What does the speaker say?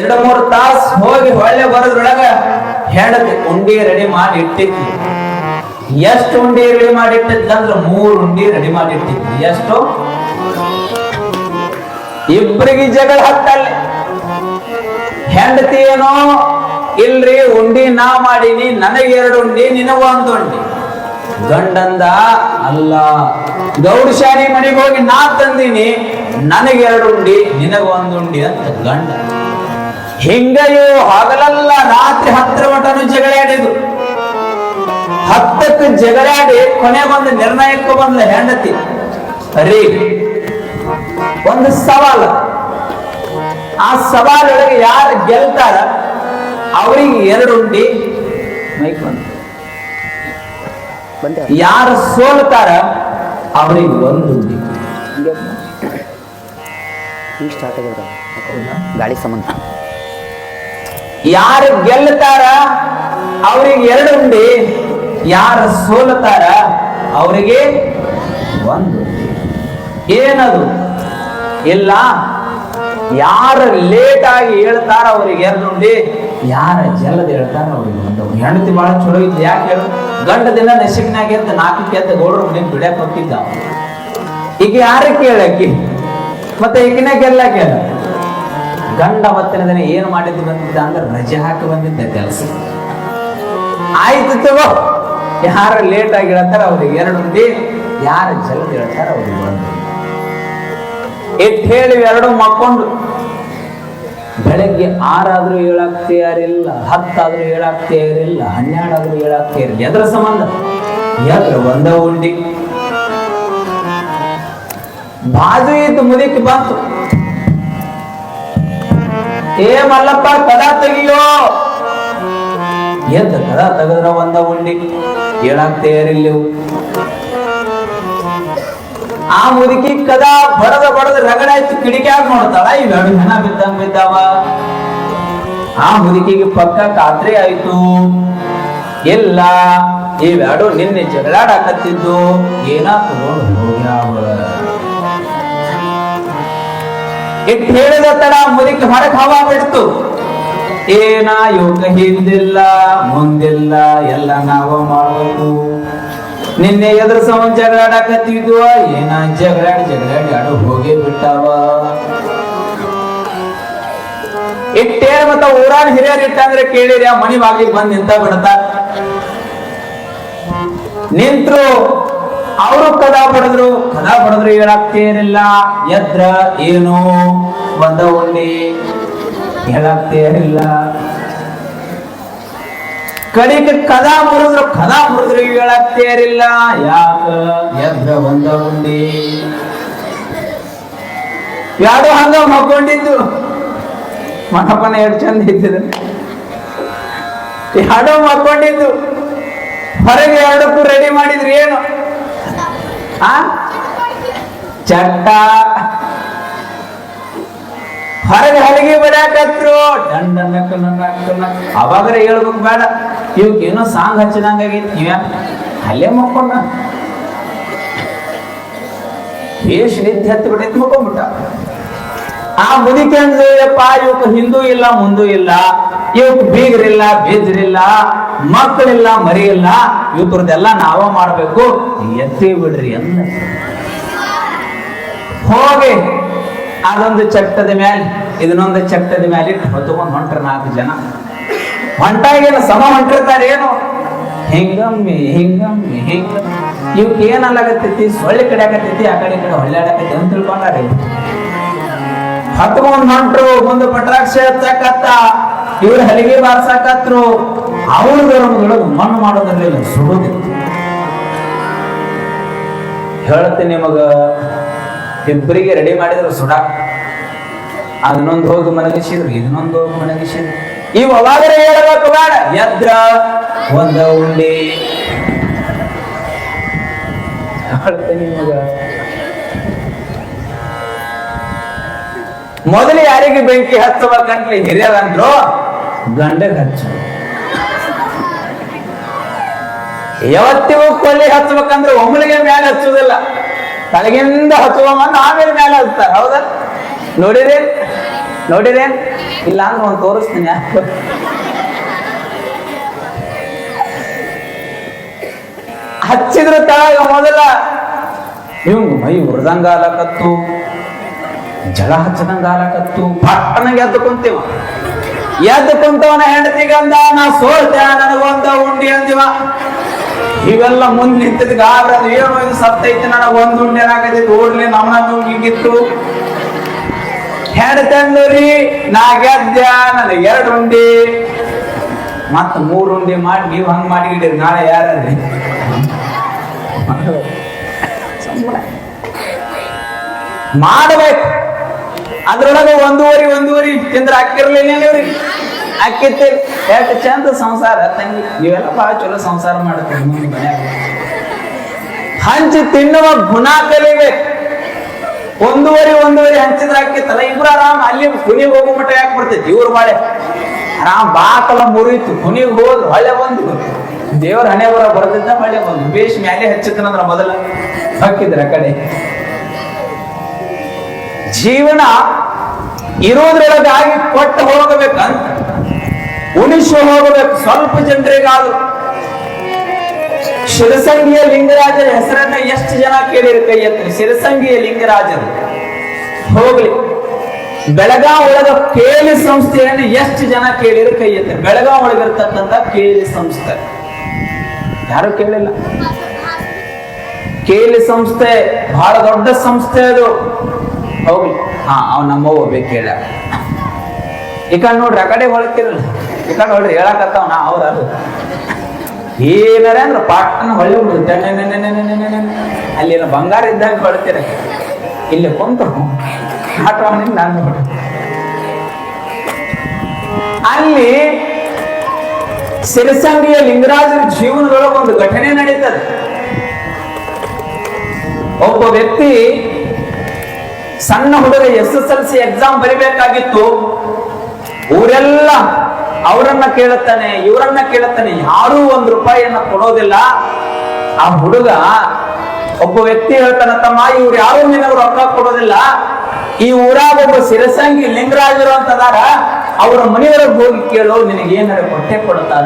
ಎರಡು ಮೂರು ತಾಸ್ ಹೋಗಿ ಹೊಳ್ಳೆ ಬರೋದ್ರೊಳಗ ಹೆಂಡತಿ ಉಂಡಿ ರೆಡಿ ಮಾಡಿ ಇಟ್ಟಿದ್ವಿ ಎಷ್ಟು ಉಂಡಿ ರೆಡಿ ಮಾಡಿ ಇಟ್ಟಿದ್ಲ ಮೂರು ಉಂಡಿ ರೆಡಿ ಮಾಡಿ ಇಟ್ಟಿದ್ವಿ ಎಷ್ಟು? ಇಬ್ಬರಿಗೆ ಜಗಳ ಹತ್ತಲ್ಲಿ. ಹೆಂಡತಿ ಏನೋ, ಇಲ್ರಿ ಉಂಡಿ ನಾ ಮಾಡೀನಿ, ನನಗೆ ಎರಡು ಉಂಡಿ, ನಿನಗ ಒಂದು ಉಂಡಿ. ಗಂಡಂದ, ಅಲ್ಲ, ಗೌಡಶಾಲಿ ಮನೆಗೆ ಹೋಗಿ ನಾ ತಂದೀನಿ, ನನಗೆ ಎರಡು ಉಂಡಿ, ನಿನಗ ಒಂದು ಉಂಡಿ ಅಂತ ಗಂಡ. ಹಿಂಗೆಯೋ ಹಗಲಲ್ಲ ರಾತ್ರಿ ಹತ್ತರ ಮಟನು ಜಗಳಾಡಿದ್ರು ಹತ್ತಕ್ಕೆ ಜಗಳಾಡಿ ಕೊನೆಗೊಂದು ನಿರ್ಣಯಕ್ಕೆ ಬಂದ ಹೆಂಡತಿ. ರೀ ಒಂದು ಸವಾಲ. ಆ ಸವಾಲೊಳಗೆ ಯಾರು ಗೆಲ್ತಾರ? ಅವರಿಗೆ ಎರಡು ಉಂಡಿ ಮೈಕ್ ಬಂದ. ಯಾರು ಸೋಲ್ತಾರ ಅವರಿಗೆ ಒಂದು ಉಂಡಿ. ಗಾಳಿ ಸಂಬಂಧ. ಯಾರು ಗೆಲ್ತಾರ ಅವರಿಗೆ ಎರಡು ಉಂಡಿ. ಯಾರು ಸೋಲತಾರ ಅವರಿಗೆ ಒಂದು. ಏನದು? ಇಲ್ಲ. ಯಾರು ಲೇಟ್ ಆಗಿ ಹೇಳ್ತಾರ ಅವ್ರಿಗೆ ಎರಡು ಉಂಡಿ. ಯಾರ ಜಲ್ಲದ ಹೇಳ್ತಾರ ಅವ್ರಿಗೆ ಒಂದು. ಹೆಂಡತಿ ಬಹಳ ಚಲೋ ಇತ್ತು ಯಾಕೆ ಹೇಳು? ಗಂಡ ದಿನ ನಸಿಕ್ನಾಗ ಎದ್ದು ನಾಲ್ಕು ಕೆತ್ತ ಗೌಡ್ರ ಮನೆಗೆ ಬಿಡಕ್ ಹೋಗ್ತಿದ್ದ. ಈಗ ಯಾರ ಕೇಳಕ್ಕಿ? ಮತ್ತೆ ಈಗಿನ ಗೆಲ್ಲ ಗಂಡ ಅವತ್ತಿನ ದಿನ ಏನು ಮಾಡಿದ್ದು ಬಂದಿದ್ದ ಅಂದ್ರೆ ರಜೆ ಹಾಕಿ ಬಂದಿದ್ದ ಕೆಲಸ. ಆಯ್ತು ತಗೋ. ಯಾರು ಲೇಟ್ ಆಗಿ ಹೇಳ್ತಾರ ಅವ್ರಿಗೆ ಎರಡು ಮಂದಿ, ಯಾರು ಜಲ್ದಿ ಹೇಳ್ತಾರ ಅವ್ರಿಗೆ ಒಂದು ಎಟ್ ಹೇಳಿ ಎರಡು ಮಕ್ಕೊಂಡು. ಬೆಳಗ್ಗೆ ಆರಾದ್ರೂ ಹೇಳಕ್ ತಯಾರಿಲ್ಲ ಹತ್ತಾದ್ರೂ ಹೇಳಕ್ ತಯಾರಿಲ್ಲ ಹನ್ನೆರಡಾದ್ರೂ ಹೇಳಕ್ ತಯಾರಿಲ್ಲ ಎದ್ರ ಸಂಬಂಧ? ಎದ್ರ ಒಂದ ಉಂಡಿ. ಬಾಜು ಇದ್ದು ಮುದಿಕ್ ಬಂತು. ಏ ಮಲ್ಲಪ್ಪ ಕದ ತೆಗಿಯೋ. ಎಂತ ಕದ ತೆಗೆದ್ರ ಒಂದ ಉಂಡಿ. ಏನಾಗ್ತೇ ತಯಾರಿಲ್ಲವು ಆ ಮುದುಕಿ ಕದ ಬಡದ ಬಡದ ರಗಡಾಯ್ತು ಕಿಡಿಕ್ಯಾಗ ನೋಡ್ತಾಳ. ಇವೆರಡು ದಿನ ಬಿದ್ದಂಗ ಬಿದ್ದಾವ. ಆ ಮುದುಕಿಗೆ ಪಕ್ಕ ಖಾತ್ರಿ ಆಯ್ತು. ಇಲ್ಲ ಇವೆರಡು ನಿನ್ನೆ ಜಗಳಾಡಕತ್ತಿದ್ದು. ಏನಾ ತಗೊಂಡು ಹೋಗ್ಯಾವ. ಇಟ್ ಹೇಳಿದ ತಡ ಮುದುಕಿ ಹೊರಗೆ ಹವಾ ಬಿಡ್ತು. ಏನ ಯೋಗ ಹಿಂದಿಲ್ಲ, ಮುಂದಿಲ್ಲ, ಎಲ್ಲ ನಾವ ಮಾಡೋದು ನಿನ್ನೆ ಎದುರು ಸಮ ಜಗಳಾಡಕತ್ತಿದ್ವ, ಏನ ಜಗಳಾಡಿ ಜಗಳಾಡಿ ಅಡು ಹೋಗಿ ಬಿಟ್ಟಾವ. ಇಟ್ಟೇ ಮತ್ತ ಊರಾಗ ಹಿರಿಯರ್ ಇಟ್ಟಂದ್ರೆ ಕೇಳಿರಿ, ಆ ಮನಿ ಬಾಗಿಲಿಗೆ ಬಂದ್ ನಿಂತ ಬಿಡ್ತಾರ. ನಿಂತ್ರು ಅವರು ಕದಾ ಪಡೆದ್ರು? ಕದಾ ಬಡದ್ರು ಹೇಳಾಗ್ತೇನಿಲ್ಲ ಎದ್ರ ಏನು? ಬಂದ ಉಂಡಿ ಹೇಳಾಗ್ತೇನಿಲ್ಲ ಕಡಿಕ ಕದಾ ಮುರಿದ್ರು ಕದಾ ಮುರಿದ್ರು ಹೇಳಾಗ್ತೇರಿಲ್ಲ ಯಾಕ? ಎದ್ರ ಬಂದ ಉಂಡಿ ಯಾರು ಹಂಗ ಮಕ್ಕೊಂಡಿದ್ದು ಮನಪನ ಎರಡು ಚಂದ ಇದ್ದಿದ್ರು ಯಾರೋ ಮಕ್ಕೊಂಡಿದ್ದು ಹೊರಗೆ ಎರಡಕ್ಕೂ ರೆಡಿ ಮಾಡಿದ್ರಿ, ಏನು? ಆ? ಚಟ್ಟ. ಹೊರಗೆ ಹಲಗಿ ಬರಾಕತ್ರು ನಕ್ಕ ಅವಾಗರ ಹೇಳ್ಬೇಕು ಬೇಡ. ಇವಕ್ಕೆ ಏನೋ ಸಾಂಗ್ ಹಚ್ಚಿದಂಗಾಗೈತಿ. ನೀವ ಅಲ್ಲೇ ಮಕ್ಕೊಂಡ ಏಷ್ ನಿದ್ದೆ ಹತ್ತು ಬಿಟ್ಟೈತಿ ಮಕ್ಕೊಂಬಿಟ್ಟ ಆ ಮುದಿಕೆ ಅಂದ್ರಪ್ಪ ಇವಕ್ ಹಿಂದೂ ಇಲ್ಲ, ಮುಂದೂ ಇಲ್ಲ. ಇವಕ್ ಬೀಗರಿಲ್ಲ, ಬೇಜರಿಲ್ಲ, ಮಕ್ಕಳಿಲ್ಲ ಮರಿ ಇಲ್ಲ ಇವ್ರದ್ದೆಲ್ಲ ನಾವ ಮಾಡ್ಬೇಕು. ಎತ್ತಿ ಬಿಡ್ರಿ ಅಂತ ಹೋಗಿ, ಅದೊಂದು ಚಟ್ಟದ ಮೇಲೆ ಇದನ್ನೊಂದು ಚಟ್ಟದ ಇಟ್ಟು ಹೊತ್ಕೊಂಡ್ ಹೊಂಟ್ರ ನಾಲ್ಕು ಜನ. ಹೊಂಟಾಗೇನು ಸಮ ಹೊಂಟಿರ್ತಾರೆ ಏನು? ಹಿಂಗಮ್ಮಿ ಹಿಂಗಮ್ಮಿ, ಹಿಂಗ. ಇವಕ್ಕೆ ಏನಲ್ಲಾಗತ್ತೈತಿ ಸೊಳ್ಳೆ ಕಡೆ ಆಗತ್ತೈತಿ ಆ ಕಡೆ ಈ ಕಡೆ ಹೊಳ್ಳಾಡಕತ್ತಿ ಅಂತ ತಿಳ್ಕೊಂಡಾರೆ. ಹತ್ಕೊಂಡ್ ಹೊಂಟ್ರು ಮುಂದೆ ಪಟ್ರಾಕ್ಷಿ ಹಚ್ಚಕತ್ತ ಇವ್ರು ಹಲಿಗೆ ಬಾರ್ಸಕತ್ರು. ಅವ್ರ ಗರ್ಭದೊಳಗೆ ಮಣ್ಣು ಮಾಡೋದಿರ್ಲಿಲ್ಲ ಸುಡುದಿತ್ತು ಹೇಳ್ತೀನಿ ನಿಮಗ ಇಬ್ಬರಿಗೆ ರೆಡಿ ಮಾಡಿದ್ರು ಸುಡ. ಅದನ್ನೊಂದು ಹೋಗಿ ಮನಗಿಸಿದ್ರು ಇದನ್ನೊಂದು ಹೋಗಿ ಮನಗಿಸಿದ್ರು ಇವ್ ಅವಾಗರೆ ಹೇಳ್ಬೇಕು ಬೇಡ, ಎದ್ರ ಒಂದ ಉಂಡಿ. ಹೇಳ್ತೀನಿ ನಿಮಗ. ಮೊದಲು ಯಾರಿಗೆ ಬೆಂಕಿ ಹಚ್ಚಬೇಕಂತ ಹಿರಿಯರಂದ್ರು? ಗಂಡಗ ಹಚ್ಚ. ಯಾವತ್ತಿಗೂ ಕೊಲ್ಲಿ ಹಚ್ಚಬೇಕಂದ್ರೆ ಒಮ್ಮಲಿಗೆ ಮೇಲೆ ಹಚ್ಚುದಿಲ್ಲ. ತಳಗಿಂದ ಹಚ್ಚುವ ಆಮೇಲೆ ಮೇಲೆ ಹಚ್ತಾರ ಹೌದಾ? ನೋಡಿರೇನ್ ನೋಡಿರೇನ್ ಇಲ್ಲ ಅಂದ್ರೆ ಒಂದು ತೋರಿಸ್ತೀನಿ ಹಚ್ಚಿದ್ರು ಹಚ್ಚಿದ್ರ ತಳಗ ಮೊದಲ ಇವ್ ಮೈ ಉರ್ದಂಗ ಆಲಕತ್ತು ಜಳ ಹಚ್ಚದಂಗ ಆಲಕತ್ತು ಪಟ್ಟನಾಗ ಎದ್ದು ಕುಂತೀವ. ಎದ್ದು ಕುಂತವನ ಹೆಂಡತಿಗಂದ ನಾ ಸೋಲ್ತೆ ನನಗೊಂದ ಉಂಡಿ ಅಂದಿವ ಇವೆಲ್ಲ ಮುಂದ್ ನಿಂತಿದ್ ಗಾಬ್ರ ಏನು ಇದು ಸತ್ತೈತಿ ನನಗ ಒಂದ್ ಉಂಡೆ ಏನಾಗೈತಿ ಓಡ್ಲಿ ನಮ್ಮನ ಹಿಂಗಿತ್ತು ಹೆಂಡತಂದ್ರಿ ನಾ ಗೆದ್ದ ನನಗೆ ಎರಡು ಉಂಡಿ. ಮತ್ತ ಮೂರು ಉಂಡಿ ಮಾಡಿ ನೀವು ಹಂಗ್ ಮಾಡಿಗಿಡ್ರಿ ನಾಳೆ ಯಾರ್ರಿ ಮಾಡಬೇಕು. ಅದ್ರೊಳಗೆ ಒಂದೂವರಿ ಒಂದೂವರಿ ತಿಂದ್ರ ಅಕ್ಕಿರ್ಲಿಲ್ಲ ಅಕ್ಕಿತ್ತೆ ಎಷ್ಟು ಚಂದ ಸಂಸಾರ ತಂಗಿ. ನೀವೆಲ್ಲ ಬಹಳ ಚಲೋ ಸಂಸಾರ ಮಾಡ್ತೀರಿ ಮುಂದೆ ಮನ್ಯಾಗ. ಹಂಚಿ ತಿನ್ನುವ ಗುಣ ಕಲಿಬೇಕು. ಒಂದೂವರಿ, ಒಂದೂವರೆ ಹಂಚಿದ್ರ ಅಕ್ಕಿತ್ತಲ್ಲ ಇಬ್ರು ಆರಾಮ್. ಅಲ್ಲಿ ಕುನಿಗೆ ಹೋಗೋ ಮಟ್ಟ ಯಾಕೆ ಬರ್ತೈತಿ? ಇವ್ರು ಬಾಳೆ. ಆರಾಮ್ ಬಾಕಲ ಮುರಿತು. ಕುನಿಗೆ ಹೋದ್ ಹೊಳೆ ಬಂದು. ದೇವ್ರ ಹಣೆ ಬರ ಬರ್ತಿದ್ದ ಹೊಳೆ ಬಂದು. ಬೇಷ್ ಮ್ಯಾಲೆ ಹಚ್ಚಿದ್ನಂದ್ರ ಮೊದಲ. ಹಾಕಿದ್ರ ಕಡೆ. ಜೀವನ ಇರೋದ್ರೊಳಗಾಗಿ ಕೊಟ್ಟು ಹೋಗಬೇಕಂತ ಉಣಿಸಿ ಹೋಗಬೇಕು. ಸ್ವಲ್ಪ ಜನರಿಗಾದ್ರು. ಶಿರಸಂಗಿಯ ಲಿಂಗರಾಜರ ಹೆಸರನ್ನ ಎಷ್ಟು ಜನ ಕೇಳಿರ ಕೈ ಎತ್ತರಿ ಶಿರಸಂಗಿಯ ಲಿಂಗರಾಜರು. ಹೋಗ್ಲಿ. ಬೆಳಗಾವ್ ಒಳಗ ಕೇಲಿ ಸಂಸ್ಥೆಯನ್ನು ಎಷ್ಟು ಜನ ಕೇಳಿರ ಕೈ ಎತ್ತರಿ ಬೆಳಗಾವ್ ಒಳಗಿರ್ತಕ್ಕಂಥ ಕೇಳಿ ಸಂಸ್ಥೆ. ಯಾರು ಕೇಳಿಲ್ಲ? ಕೇಳಿ ಸಂಸ್ಥೆ ಬಹಳ ದೊಡ್ಡ ಸಂಸ್ಥೆ ಅದು. ಹೋಗ್ಲಿ. ಹಾ, ಅವ್ ನಮ್ಮವ್ವ ಬೇಕು ಹೇಳ ಈ ನೋಡ್ರಿ, ಆ ಕಡೆ ಹೊಳತಿರಲ್ಲ ಈ ನೋಡ್ರಿ ಹೇಳಕತ್ತಾವ ನಾ ಅವ್ರ ಏನಾರ ಅಂದ್ರೆ ಪಾಟ್ನ ಹೊಳ್ಳಿ ಬಿಡುತ್ತೆ ಅಲ್ಲಿ ಬಂಗಾರ ಇದ್ದಾಗ ಹೊಳ್ತೀರ. ಇಲ್ಲಿ ಕುಂತು ನಾನು ಅಲ್ಲಿ ಸಿರಸಂಗಿಯ ಲಿಂಗರಾಜರ ಜೀವನದೊಳಗೆ ಒಂದು ಘಟನೆ ನಡೀತದೆ. ಒಬ್ಬ ವ್ಯಕ್ತಿ ಸಣ್ಣ ಹುಡುಗ S S L C exam ಬರಿಬೇಕಾಗಿತ್ತು. ಊರೆಲ್ಲ ಅವರನ್ನ ಕೇಳುತ್ತಾನೆ, ಇವರನ್ನ ಕೇಳುತ್ತಾನೆ, ಯಾರೂ ಒಂದ್ ರೂಪಾಯಿಯನ್ನ ಕೊಡೋದಿಲ್ಲ. ಆ ಹುಡುಗ ಒಬ್ಬ ವ್ಯಕ್ತಿ ಹೇಳ್ತಾನ, ತಮ್ಮ, ಇವ್ರು ಯಾರು ನಿನಗೆ ರೊಕ್ಕ ಕೊಡೋದಿಲ್ಲ. ಈ ಊರಾಗ ಒಬ್ಬ ಸಿರಸಂಗಿ ಲಿಂಗರಾಜರು ಅಂತದಾರ ಅವರ ಮನೆಯವರಿಗೆ ಹೋಗಿ ಕೇಳು ನಿನಗೆ ಏನಾರ ಕೊಟ್ಟೆ ಕೊಡ್ತಾರ